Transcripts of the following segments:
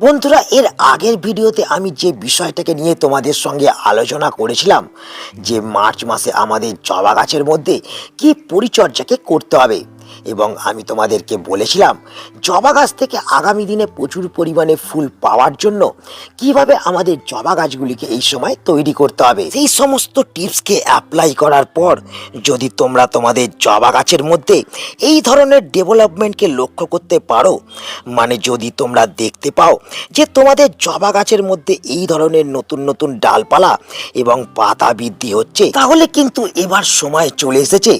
বন্ধুরা, এর আগের ভিডিওতে আমি যে বিষয়টাকে নিয়ে তোমাদের সঙ্গে আলোচনা করেছিলাম, যে মার্চ মাসে আমাদের জবা গাছের মধ্যে কি পরিচর্যাকে করতে হবে এবং আমি তোমাদেরকে বলেছিলাম, জবা গাছ থেকে আগামী দিনে প্রচুর পরিমাণে ফুল পাওয়ার জন্য কীভাবে আমাদের জবা গাছগুলিকে এই সময় তৈরি করতে হবে। সেই সমস্ত টিপসকে অ্যাপ্লাই করার পর যদি তোমরা তোমাদের জবা গাছের মধ্যে এই ধরনের ডেভেলপমেন্টকে লক্ষ্য করতে পারো মানে যদি তোমরা দেখতে পাও যে তোমাদের জবা গাছের মধ্যে এই ধরনের নতুন নতুন ডালপালা এবং পাতা বৃদ্ধি হচ্ছে, তাহলে কিন্তু এবার সময় চলে এসেছে।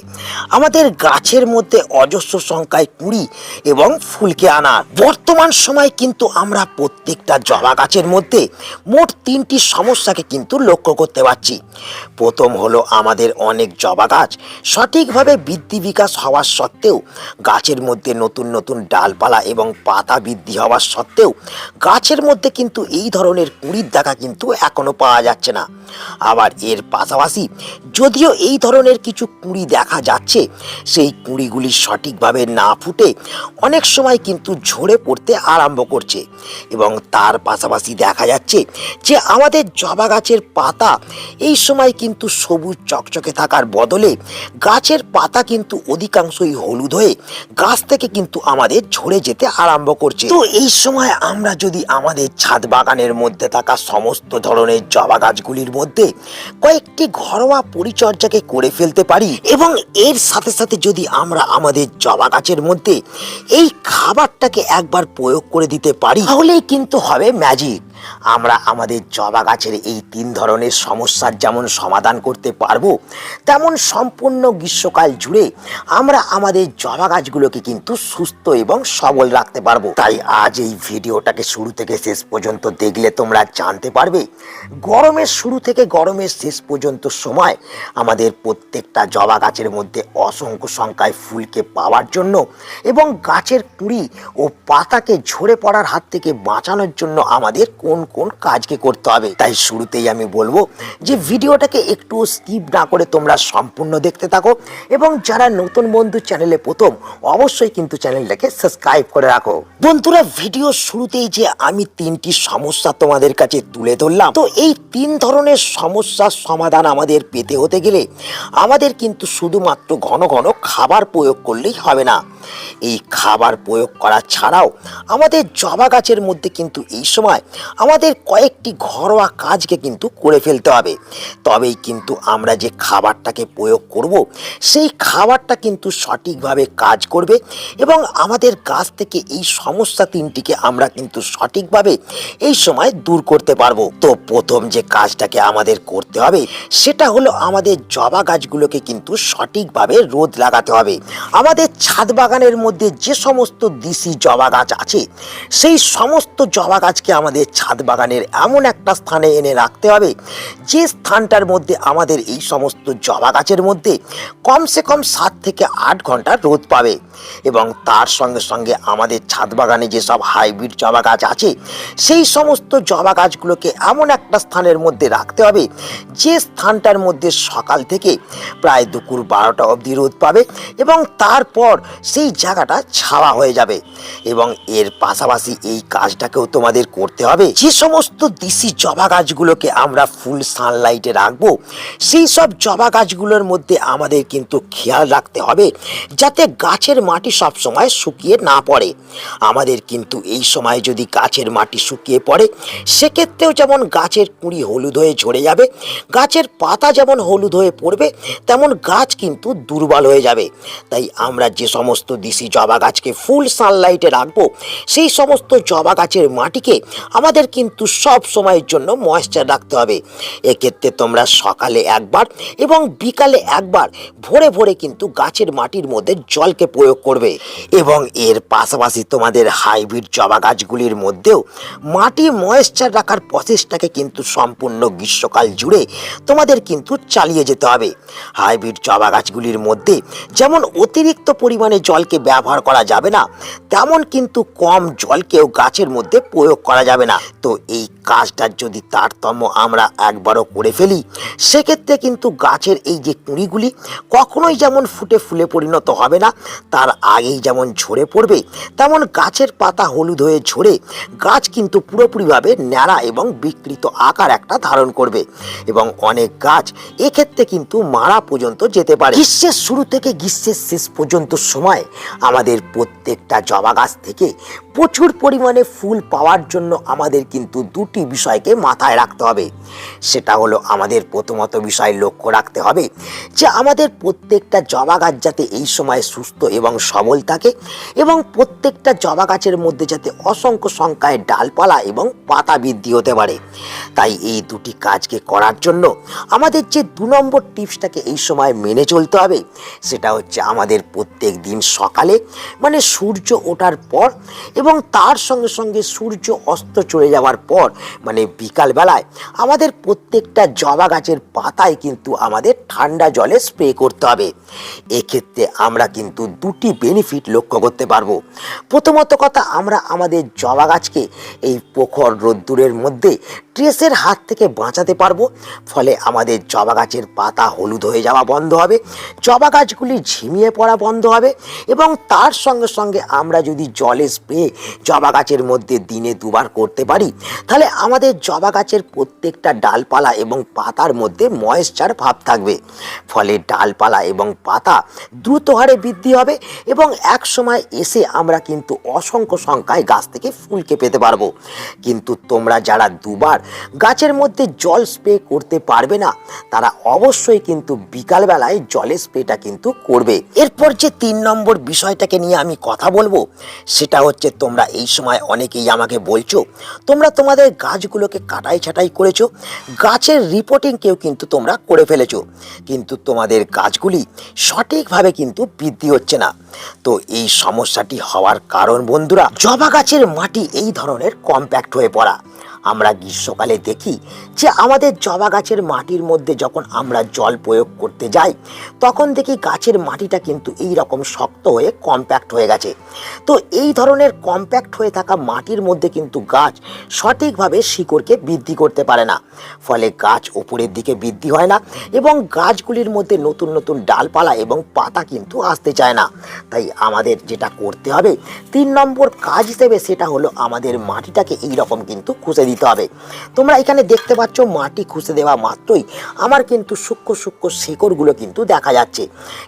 আমাদের গাছের মধ্যে অজস্র সংখ্যায় কুড়ি এবং ফুলকে আনা। বর্তমান সময় কিন্তু আমরা প্রত্যেকটা জবা গাছের মধ্যে মোট তিনটি সমস্যাকে কিন্তু লক্ষ্য করতে পারছি। প্রথম হলো আমাদের অনেক জবা গাছ সঠিকভাবে বৃদ্ধি বিকাশ হওয়ার সত্ত্বেও, গাছের মধ্যে নতুন নতুন ডালপালা এবং পাতা বৃদ্ধি হওয়ার সত্ত্বেও, গাছের মধ্যে কিন্তু এই ধরনের কুড়ির দেখা কিন্তু এখনও পাওয়া যাচ্ছে না। আবার এর পাশাপাশি যদিও এই ধরনের কিছু কুঁড়ি দেখা যাচ্ছে, সেই কুঁড়িগুলি সঠিকভাবে না ফুটে অনেক সময় কিন্তু ঝরে পড়তে আরম্ভ করছে। এবং তার পাশাপাশি দেখা যাচ্ছে যে আমাদের জবা গাছের পাতা এই সময় কিন্তু সবুজ চকচকে থাকার বদলে গাছের পাতা কিন্তু অধিকাংশই হলুদ হয়ে গাছ থেকে কিন্তু আমাদের ঝরে যেতে আরম্ভ করছে। তো এই সময় আমরা যদি আমাদের ছাদ বাগানের মধ্যে থাকা সমস্ত ধরনের জবা গাছগুলির মধ্যে কয়েকটি ঘরোয়া পরিচর্যাকে করে ফেলতে পারি এবং এর সাথে সাথে যদি আমরা আমাদের জবা গাছের মধ্যে এই খাবারটাকে একবার প্রয়োগ করে দিতে পারি। তাহলেই কিন্তু হবে ম্যাজিক আমরা আমাদের জবা গাছের এই তিন ধরনের সমস্যার যেমন সমাধান করতে পারব, তেমন সম্পূর্ণ গ্রীষ্মকাল জুড়ে আমরা আমাদের জবা গাছগুলোকে কিন্তু সুস্থ এবং সবল রাখতে পারব। তাই আজ এই ভিডিওটাকে শুরু থেকে শেষ পর্যন্ত দেখলে তোমরা জানতে পারবে, গরমের শুরু থেকে গরমের শেষ পর্যন্ত সময় আমাদের প্রত্যেকটা জবা গাছের মধ্যে অসংখ্য সংখ্যায় ফুলকে পাওয়ার জন্য এবং গাছের কুড়ি ও পাতাকে ঝরে পড়ার হাত থেকে বাঁচানোর জন্য আমাদের কোন কোন কাজকে করতে হবে? তাই শুরুতেই আমি বলব যে ভিডিওটাকে একটু স্কিপ না করে তোমরা সম্পূর্ণ দেখতে থাকো এবং যারা নতুন বন্ধু চ্যানেলে প্রথম, অবশ্যই কিন্তু চ্যানেলটাকে সাবস্ক্রাইব করে রাখো। বন্ধুরা, ভিডিও শুরুতেই যে আমি তিনটি সমস্যা তোমাদের কাছে তুলে ধরলাম, তো এই তিন ধরনের সমস্যার সমাধান আমাদের পেতে হতে গেলে আমাদের কিন্তু শুধুমাত্র ঘন ঘন খাবার প্রয়োগ করলেই হবে না। এই খাবার প্রয়োগ করা ছাড়াও আমাদের জবা গাছের মধ্যে কিন্তু এই সময় আমাদের কয়েকটি ঘরোয়া কাজকে কিন্তু করে ফেলতে হবে। তবেই কিন্তু আমরা যে খাবারটাকে প্রয়োগ করব, সেই খাবারটা কিন্তু সঠিকভাবে কাজ করবে এবং আমাদের গাছ থেকে এই সমস্যা তিনটিকে আমরা কিন্তু সঠিকভাবে এই সময় দূর করতে পারব। তো প্রথম যে কাজটাকে আমাদের করতে হবে, সেটা হলো আমাদের জবা গাছগুলোকে কিন্তু সঠিকভাবে রোদ লাগাতে হবে। আমাদের ছাদ বাগানের মধ্যে যে সমস্ত দিশি জবা গাছ আছে, সেই সমস্ত জবা গাছকে আমাদের ছাদ বাগানের এমন একটা স্থানে এনে রাখতে হবে, যে স্থানটার মধ্যে আমাদের এই সমস্ত জবা গাছের মধ্যে কমসে কম সাত থেকে আট ঘণ্টা রোদ পাবে। এবং তার সঙ্গে সঙ্গে আমাদের ছাদ বাগানে যেসব হাইব্রিড জবা গাছ আছে, সেই সমস্ত জবা গাছগুলোকে এমন একটা স্থানের মধ্যে রাখতে হবে, যে স্থানটার মধ্যে সকাল থেকে প্রায় দুপুর বারোটা অবধি রোদ পাবে এবং তারপর সেই জায়গাটা ছাওয়া হয়ে যাবে। এবং এর পাশাপাশি এই কাজটাকেও তোমাদের করতে হবে। যে সমস্ত দেশি জবা গাছগুলোকে আমরা ফুল সানলাইটে রাখব, সেই সব জবা গাছগুলোর মধ্যে আমাদের কিন্তু খেয়াল রাখতে হবে যাতে গাছের মাটি সব সময় শুকিয়ে না পড়ে। আমাদের কিন্তু এই সময় যদি গাছের মাটি শুকিয়ে পড়ে, সেক্ষেত্রেও যেমন গাছের কুঁড়ি হলুদ হয়ে ঝরে যাবে, গাছের পাতা যেমন হলুদ হয়ে পড়বে, তেমন গাছ কিন্তু দুর্বল হয়ে যাবে। তাই আমরা যে সমস্ত দেশি জবা গাছকে ফুল সানলাইটে রাখব, সেই সমস্ত জবা গাছের মাটিকে আমাদের কিন্তু সব সময়ের জন্য ময়েশ্চার রাখতে হবে। এক্ষেত্রে তোমরা সকালে একবার এবং বিকালে একবার ভোরে ভোরে কিন্তু গাছের মাটির মধ্যে জলকে প্রয়োগ করবে এবং এর পাশাপাশি তোমাদের হাইব্রিড জবা গাছগুলির মধ্যেও মাটি ময়েশ্চার রাখার প্রসেসটাকে কিন্তু সম্পূর্ণ গ্রীষ্মকাল জুড়ে তোমাদের কিন্তু চালিয়ে যেতে হবে। হাইব্রিড জবা গাছগুলির মধ্যে যেমন অতিরিক্ত পরিমাণে জলকে ব্যবহার করা যাবে না, তেমন কিন্তু কম জলকেও গাছের মধ্যে প্রয়োগ করা যাবে না। তো এই কাজটার যদি তারতম্য আমরা একবারও করে ফেলি, সেক্ষেত্রে কিন্তু গাছের এই যে কুঁড়িগুলি কখনোই যেমন ফুটে ফুলে পরিণত হবে না, তার আগেই যেমন ঝরে পড়বে, তেমন গাছের পাতা হলুদ হয়ে ঝরে গাছ কিন্তু পুরোপুরিভাবে ন্যাড়া এবং বিকৃত আকার একটা ধারণ করবে এবং অনেক গাছ এক্ষেত্রে কিন্তু মারা পর্যন্ত যেতে পারে। গ্রীষ্মের শুরু থেকে গ্রীষ্মের শেষ পর্যন্ত সময় আমাদের প্রত্যেকটা জবা গাছ থেকে প্রচুর পরিমাণে ফুল পাওয়ার জন্য আমাদের কিন্তু দুটি বিষয়কে মাথায় রাখতে হবে। সেটা হলো আমাদের প্রথমত বিষয় লক্ষ্য রাখতে হবে যে আমাদের প্রত্যেকটা জবা গাছ যাতে এই সময় সুস্থ এবং সবল থাকে এবং প্রত্যেকটা জবা গাছের মধ্যে যাতে অসংখ্য সংখ্যায় ডালপালা এবং পাতা বৃদ্ধি হতে পারে। তাই এই দুটি কাজকে করার জন্য আমাদের যে দু নম্বর টিপসটাকে এই সময় মেনে চলতে হবে, সেটা হচ্ছে আমাদের প্রত্যেক দিন সকালে মানে সূর্য ওঠার পর এবং তার সঙ্গে সঙ্গে সূর্য অস্ত চলে যাওয়ার পর মানে বিকালবেলায় আমাদের প্রত্যেকটা জবা গাছের পাতায় কিন্তু আমাদের ঠান্ডা জলে স্প্রে করতে হবে। এক্ষেত্রে আমরা কিন্তু দুটি বেনিফিট লক্ষ্য করতে পারব। প্রথমত কথা, আমরা আমাদের জবা গাছকে এই প্রখর রোদ্দুরের মধ্যে ট্রেসের হাত থেকে বাঁচাতে পারব। ফলে আমাদের জবা গাছের পাতা হলুদ হয়ে যাওয়া বন্ধ হবে, জবা গাছগুলি ঝিমিয়ে পড়া বন্ধ হবে এবং তার সঙ্গে সঙ্গে আমরা যদি জলে স্প্রে জবা গাছের মধ্যে দিনে দুবার করতে পারি তাহলে আমাদের জবা গাছের প্রত্যেকটা ডালপালা এবং পাতার মধ্যে ময়েশ্চার ভাব থাকবে। ফলে ডালপালা এবং পাতা দ্রুত হারে বৃদ্ধি হবে এবং এক সময় এসে আমরা কিন্তু অসংখ্য সংখ্যায় গাছ থেকে ফুলকে পেতে পারব। কিন্তু তোমরা যারা দুবার গাছের মধ্যে জল স্প্রে করতে পারবে না, তারা অবশ্যই কিন্তু বিকালবেলায় জলের স্প্রেটা কিন্তু করবে। এরপর যে তিন নম্বর বিষয়টাকে নিয়ে আমি কথা বলব, সেটা হচ্ছে তোমরা এই সময় অনেকেই আমাকে বলছো তোমাদের গাছগুলোকে কাটাই ছাটাই করেছ, গাছের রিপোর্টিং কেউ কিন্তু তোমরা করে ফেলেছো। কিন্তু তোমাদের গাছগুলি সঠিকভাবে কিন্তু বৃদ্ধি হচ্ছে না। তো এই সমস্যাটি হওয়ার কারণ বন্ধুরা, জবা গাছের মাটি এই ধরনের কম্প্যাক্ট হয়ে পড়া। আমরা গ্রীষ্মকালে দেখি যে আমাদের জবা গাছের মাটির মধ্যে যখন আমরা জল প্রয়োগ করতে যাই, তখন দেখি গাছের মাটিটা কিন্তু এই রকম শক্ত হয়ে কম্প্যাক্ট হয়ে গেছে। তো এই ধরনের কম্প্যাক্ট হয়ে থাকা মাটির মধ্যে কিন্তু গাছ সঠিকভাবে শিকড়কে বৃদ্ধি করতে পারে না। ফলে গাছ ওপরের দিকে বৃদ্ধি হয় না এবং গাছগুলির মধ্যে নতুন নতুন ডালপালা এবং পাতা কিন্তু আসতে চায় না। তাই আমাদের যেটা করতে হবে, তিন নম্বর কাজ হিসেবে সেটা হলো আমাদের মাটিটাকে এই রকম কিন্তু খুঁজে দিতে হবে। তোমরা এখানে দেখতে পাচ্ছ মাটি খুঁজে দেওয়া মাত্রই আমার কিন্তু সূক্ষ্ম সূক্ষ্ম শেকড়গুলো কিন্তু দেখা যাচ্ছে।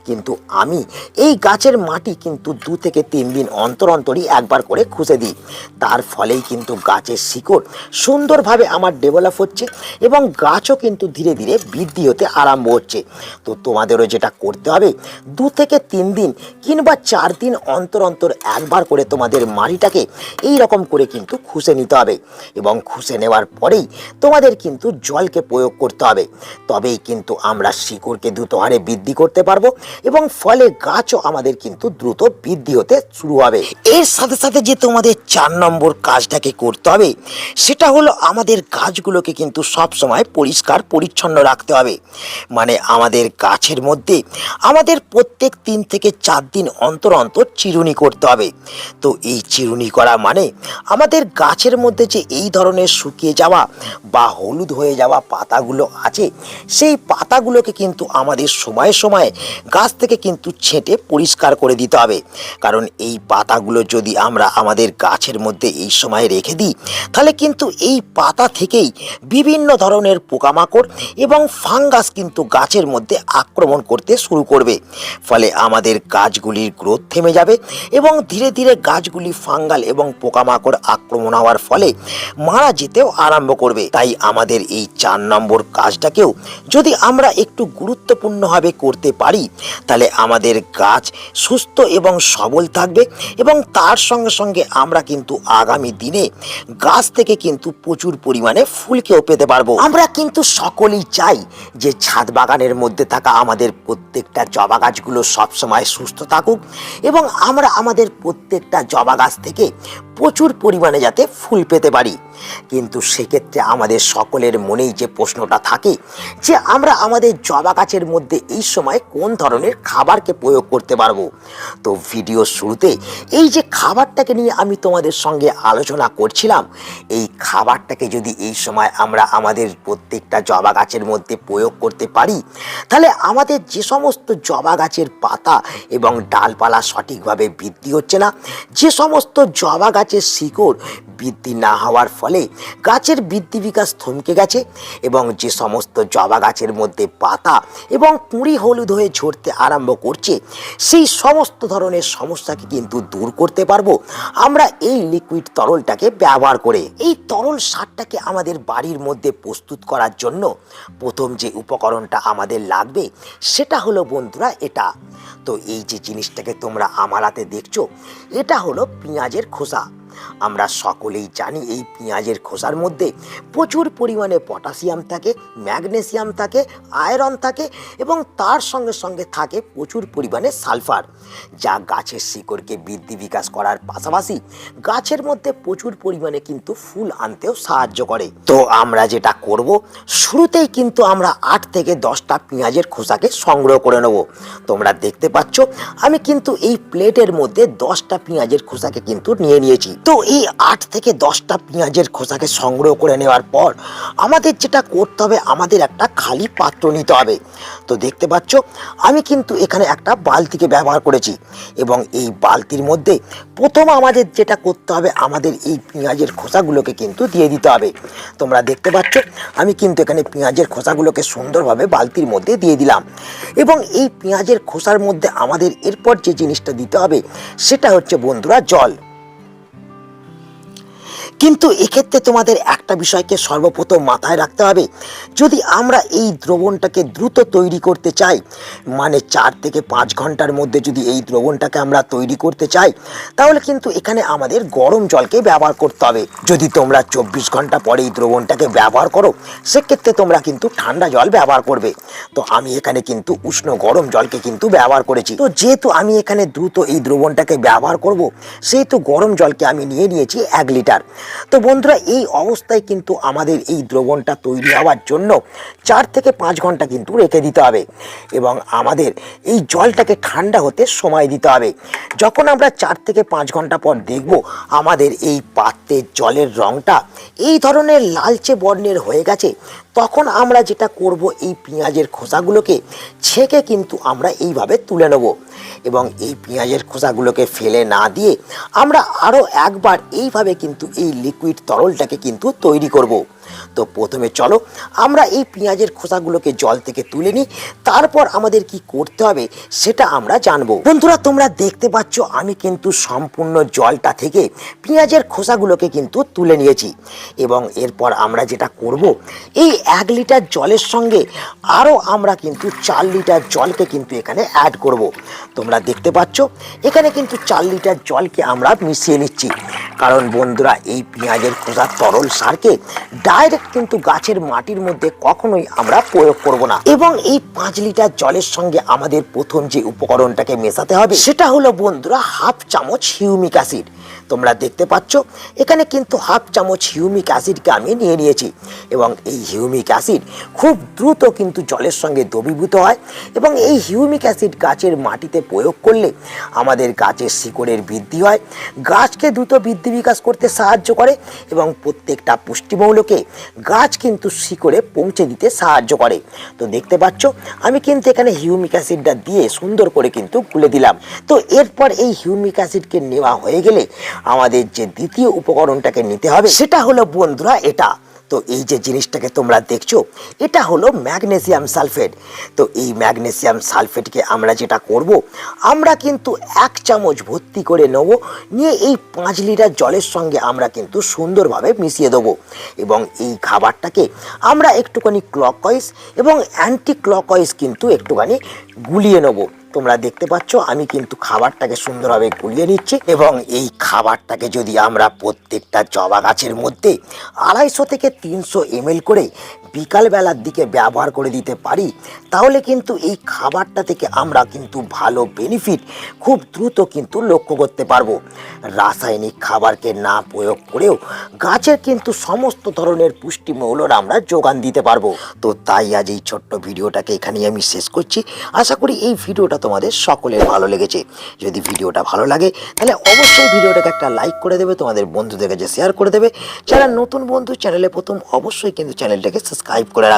কিন্তু আমি এই গাছের মাটি কিন্তু দু থেকে তিন দিন অন্তর অন্তরই একবার করে খুঁজে দিই। তার ফলেই কিন্তু গাছের শিকড় সুন্দরভাবে আমার ডেভেলপ হচ্ছে এবং গাছও কিন্তু ধীরে ধীরে বৃদ্ধি হতে আরম্ভ হচ্ছে। তো তোমাদেরও যেটা করতে হবে, দু থেকে তিন দিন কিংবা চার দিন অন্তর অন্তর একবার করে তোমাদের মাটিটাকে এই রকম করে কিন্তু খুঁজে নিতে হবে। এবং খুঁজে নেওয়ার পরেই তোমাদের কিন্তু জলকে প্রয়োগ করতে হবে। তবেই কিন্তু আমরা শিকড়কে দ্রুত হারে বৃদ্ধি করতে পারব এবং ফলে গাছও আমাদের কিন্তু দ্রুত বৃদ্ধি হতে শুরু হবে। এর সাথে সাথে যে তোমাদের চার নম্বর কাজটাকে করতে হবে, সেটা হলো আমাদের গাছগুলোকে কিন্তু সব সময় পরিষ্কার পরিচ্ছন্ন রাখতে হবে। মানে আমাদের গাছের মধ্যে আমাদের প্রত্যেক তিন থেকে চার দিন অন্তর অন্তর চিরুনি করতে হবে। তো এই চিরুনি করা মানে আমাদের গাছের মধ্যে যে এই ধরনের শুকিয়ে যাওয়া বা হলুদ হয়ে যাওয়া পাতাগুলো আছে, সেই পাতাগুলোকে কিন্তু আমাদের সময়ে সময়ে গাছ থেকে কিন্তু ছেঁটে পরিষ্কার করে দিতে হবে। কারণ এই পাতাগুলো যদি আমরা আমাদের গাছের মধ্যে এই সময় রেখে দিই, তাহলে কিন্তু এই পাতা থেকেই বিভিন্ন ধরনের পোকামাকড় এবং ফাঙ্গাস কিন্তু গাছের মধ্যে আক্রমণ করতে শুরু করবে। ফলে আমাদের গাছগুলির গ্রোথ থেমে যাবে এবং ধীরে ধীরে গাছগুলি ফাঙ্গাল এবং পোকামাকড় আক্রমণ হওয়ার ফলে মারা যেতেও আরম্ভ করবে। তাই আমাদের এই চার নম্বর কাজটাকেও যদি আমরা একটু গুরুত্বপূর্ণভাবে করতে পারি, তাহলে আমাদের গাছ সুস্থ এবং সবল থাকবে এবং তার সঙ্গে সঙ্গে আমরা কিন্তু আগামী দিনে গাছ থেকে কিন্তু প্রচুর পরিমাণে ফুলকেও পেতে পারব। আমরা কিন্তু সকলেই চাই যে ছাদ বাগানের মধ্যে থাকা আমাদের প্রত্যেকটা জবা গাছগুলো সবসময় সুস্থ থাকুক এবং আমরা আমাদের প্রত্যেকটা জবা গাছ থেকে প্রচুর পরিমাণে যাতে ফুল পেতে পারি। কিন্তু সেক্ষেত্রে আমাদের সকলের মনেই যে প্রশ্নটা থাকে, যে আমরা আমাদের জবা গাছের মধ্যে এই সময় কোন ধরনের খাবারকে প্রয়োগ করতে পারব? তো ভিডিও শুরুতে এই যে খাবারটাকে নিয়ে আমি তোমাদের সঙ্গে আলোচনা করছিলাম, এই খাবারটাকে যদি এই সময় আমরা আমাদের প্রত্যেকটা জবা গাছের মধ্যে প্রয়োগ করতে পারি, তাহলে আমাদের যে সমস্ত জবা গাছের পাতা এবং ডালপালা সঠিকভাবে বৃদ্ধি হচ্ছে না, যে সমস্ত জবা গাছের শিকড় বৃদ্ধি না হওয়ার ফলে গাছের বৃদ্ধি বিকাশ থমকে গেছে এবং যে সমস্ত জবা গাছের মধ্যে পাতা এবং কুঁড়ি হলুদ হয়ে ঝরতে আরম্ভ করছে, সেই সমস্ত ধরনের সমস্যাকে কিন্তু দূর করতে পারব আমরা এই লিকুইড তরলটাকে ব্যবহার করে। এই তরল সারটাকে আমাদের বাড়ির মধ্যে প্রস্তুত করার জন্য প্রথম যে উপকরণটা আমাদের লাগবে, সেটা হলো বন্ধুরা এটা। তো এই যে জিনিসটাকে তোমরা আমার হাতে দেখছ, এটা হলো পেঁয়াজের খোসা। আমরা সকলেই জানি এই পেঁয়াজের খোসার মধ্যে প্রচুর পরিমাণে পটাশিয়াম থাকে ম্যাগনেসিয়াম থাকে, আয়রন থাকে এবং তার সঙ্গে সঙ্গে থাকে প্রচুর পরিমাণে সালফার, যা গাছের শিকড়কে বৃদ্ধি বিকাশ করার পাশাপাশি গাছের মধ্যে প্রচুর পরিমাণে কিন্তু ফুল আনতেও সাহায্য করে। তো আমরা যেটা করব, শুরুতেই কিন্তু আমরা আট থেকে দশটা পেঁয়াজের খোসাকে সংগ্রহ করে নেব। তোমরা দেখতে পাচ্ছ, আমি কিন্তু এই প্লেটের মধ্যে দশটা পেঁয়াজের খোসাকে কিন্তু নিয়ে নিয়েছি। তো এই আট থেকে দশটা পেঁয়াজের খোসাকে সংগ্রহ করে নেওয়ার পর আমাদের যেটা করতে হবে, আমাদের একটা খালি পাত্র নিতে হবে। তো দেখতে পাচ্ছ, আমি কিন্তু এখানে একটা বালতিকে ব্যবহার করেছি এবং এই বালতির মধ্যে প্রথম আমাদের যেটা করতে হবে, আমাদের এই পেঁয়াজের খোসাগুলোকে কিন্তু দিয়ে দিতে হবে। তোমরা দেখতে পাচ্ছ, আমি কিন্তু এখানে পেঁয়াজের খোসাগুলোকে সুন্দরভাবে বালতির মধ্যে দিয়ে দিলাম এবং এই পেঁয়াজের খোসার মধ্যে আমাদের এরপর যে জিনিসটা দিতে হবে, সেটা হচ্ছে বন্ধুরা জল। কিন্তু এক্ষেত্রে তোমাদের একটা বিষয়কে সর্বপ্রথম মাথায় রাখতে হবে। যদি আমরা এই দ্রবণটাকে দ্রুত তৈরি করতে চাই মানে চার থেকে পাঁচ ঘণ্টার মধ্যে যদি এই দ্রবণটাকে আমরা তৈরি করতে চাই, তাহলে কিন্তু এখানে আমাদের গরম জলকে ব্যবহার করতে হবে। যদি তোমরা চব্বিশ ঘণ্টা পরে এই দ্রবণটাকে ব্যবহার করো, সেক্ষেত্রে তোমরা কিন্তু ঠান্ডা জল ব্যবহার করবে। তো আমি এখানে কিন্তু উষ্ণ গরম জলকে কিন্তু ব্যবহার করেছি। তো যেহেতু আমি এখানে দ্রুত এই দ্রবণটাকে ব্যবহার করব, সেহেতু গরম জলকে আমি নিয়ে নিয়েছি এক লিটার। তো বন্ধুরা, এই অবস্থায় কিন্তু আমাদের এই দ্রবণটা তৈরি হওয়ার জন্য চার থেকে পাঁচ ঘণ্টা কিন্তু রেখে দিতে হবে এবং আমাদের এই জলটাকে ঠান্ডা হতে সময় দিতে হবে। যখন আমরা চার থেকে পাঁচ ঘণ্টা পর দেখব আমাদের এই পাত্রের জলের রঙটা এই ধরনের লালচে বর্ণের হয়ে গেছে তখন আমরা যেটা করব এই পেঁয়াজের খোসাগুলোকে ছেঁকে কিন্তু আমরা এইভাবে তুলে নেব। এবং এই পেঁয়াজের খোসাগুলোকে ফেলে না দিয়ে আমরা আরও একবার এইভাবে কিন্তু এই লিকুইড তরলটাকে কিন্তু তৈরি করব। তো প্রথমে চলো, আমরা এই পেঁয়াজের খোসাগুলোকে জল থেকে তুলে নিই, তারপর আমাদের কি করতে হবে সেটা আমরা জানব। বন্ধুরা, তোমরা দেখতে পাচ্ছ আমি কিন্তু সম্পূর্ণ জলটা থেকে পেঁয়াজের খোসাগুলোকে কিন্তু তুলে নিয়েছি। এবং এরপর আমরা যেটা করব, এই এক লিটার জলের সঙ্গে আরও আমরা কিন্তু চার লিটার জলকে কিন্তু এখানে অ্যাড করব। তোমরা দেখতে পাচ্ছ, এখানে কিন্তু চার লিটার জলকে আমরা মিশিয়ে নিচ্ছি। কারণ বন্ধুরা, এই পেঁয়াজের খোসার তরল সারকে ডাইরেক্ট কিন্তু গাছের মাটির মধ্যে কখনোই আমরা প্রয়োগ করব না। এবং এই পাঁচ লিটার জলের সঙ্গে আমাদের প্রথম যে উপকরণটাকে মেশাতে হবে, সেটা হলো বন্ধুরা, হাফ চামচ হিউমিক অ্যাসিড। তোমরা দেখতে পাচ্ছ, এখানে কিন্তু হাফ চামচ হিউমিক অ্যাসিডকে আমি নিয়ে নিয়েছি। এবং এই হিউমিক অ্যাসিড খুব দ্রুত কিন্তু জলের সঙ্গে দ্রবীভূত হয় এবং এই হিউমিক অ্যাসিড গাছের মাটিতে প্রয়োগ করলে আমাদের গাছের শিকড়ের বৃদ্ধি হয়। গাছকে দ্রুত বৃদ্ধি বিকাশ করতে সাহায্য করে এবং প্রত্যেকটা পুষ্টিমৌলকে গাছ কিন্তু শিকড়ে পৌঁছে দিতে সাহায্য করে। তো দেখতে পাচ্ছ, আমি কিন্তু এখানে হিউমিক অ্যাসিডটা দিয়ে সুন্দর করে কিন্তু গুলে দিলাম। তো এরপর এই হিউমিক অ্যাসিডকে নেওয়া হয়ে গেলে আমাদের যে দ্বিতীয় উপকরণটাকে নিতে হবে, সেটা হলো বন্ধুরা এটা। তো এই যে জিনিসটাকে তোমরা দেখছ, এটা হলো ম্যাগনেসিয়াম সালফেট। তো এই ম্যাগনেসিয়াম সালফেটকে আমরা যেটা করব, আমরা কিন্তু এক চামচ ভর্তি করে নেব, নিয়ে এই পাঁচ লিটার জলের সঙ্গে আমরা কিন্তু সুন্দরভাবে মিশিয়ে দেবো। এবং এই খাবারটাকে আমরা একটুখানি ক্লকওয়াইজ এবং অ্যান্টি ক্লকওয়াইজ কিন্তু একটুখানি গুলিয়ে নেব। তোমরা দেখতে পাচ্ছ, আমি কিন্তু খাবারটাকে সুন্দরভাবে গুলিয়ে নিচ্ছি এবং এই খাবারটাকে যদি আমরা প্রত্যেকটা জবা গাছের মধ্যে আড়াইশো থেকে তিনশো এমএল করে বিকালবেলার দিকে ব্যবহার করে দিতে পারি, তাহলে কিন্তু এই খাবারটা থেকে আমরা কিন্তু ভালো বেনিফিট খুব দ্রুত কিন্তু লক্ষ্য করতে পারব। রাসায়নিক খাবারকে না প্রয়োগ করেও গাছের কিন্তু সমস্ত ধরনের পুষ্টিমৌলর আমরা যোগান দিতে পারব। তো তাই আজ এই ছোট্ট ভিডিওটাকে এখানেই আমি শেষ করছি। আশা করি এই ভিডিওটা তোমাদের সকলের ভালো লেগেছে। যদি ভিডিওটা ভালো লাগে, তাহলে অবশ্যই ভিডিওটাকে একটা লাইক করে দেবে, তোমাদের বন্ধুদের কাছে শেয়ার করে দেবে। যারা নতুন বন্ধু, চ্যানেলে প্রথম, অবশ্যই কিন্তু চ্যানেলটাকে সাবস্ক্রাইব করে রাখবে